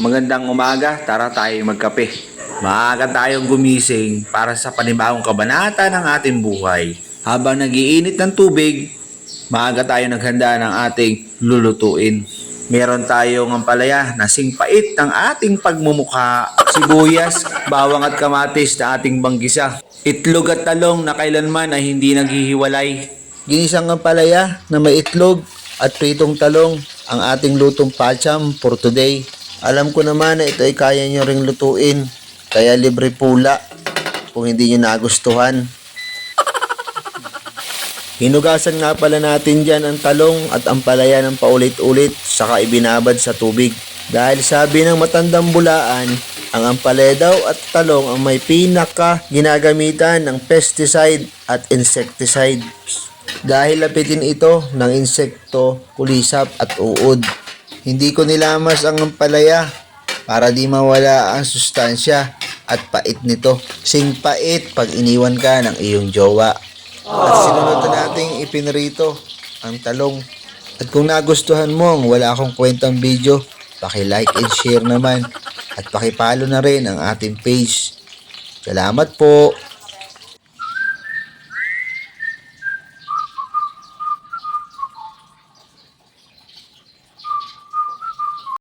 Magandang umaga, tara tayo magkape. Maaga tayong gumising para sa panibagong kabanata ng ating buhay. Habang nagiinit ng tubig, maaga tayo naghanda ng ating lulutuin. Meron tayong ampalaya na singpait ng ating pagmumukha, sibuyas, bawang at kamatis na ating banggisa. Itlog at talong na kailanman ay hindi naghihiwalay. Ginisang ampalaya na may itlog at pritong talong ang ating lutong pacham for today. Alam ko naman na ito ay kaya nyo ring lutuin, kaya libre pula kung hindi nyo nagustuhan. Hinugasan nga pala natin dyan ang talong at ang palaya ng paulit-ulit saka ibinabad sa tubig. Dahil sabi ng matandang bulaan, ang ampalaya daw at talong ang may pinaka ginagamitan ng pesticide at insecticide. Dahil lapitin ito ng insekto, kulisap at uod. Hindi ko nilamas ang ampalaya para di mawala ang sustansya at pait nito. Sing pait pag iniwan ka ng iyong jowa. At sinunod na nating ipinrito ang talong. At kung nagustuhan mo ang wala akong kwentang video, paki-like and share naman at paki-follow na rin ang ating page. Salamat po!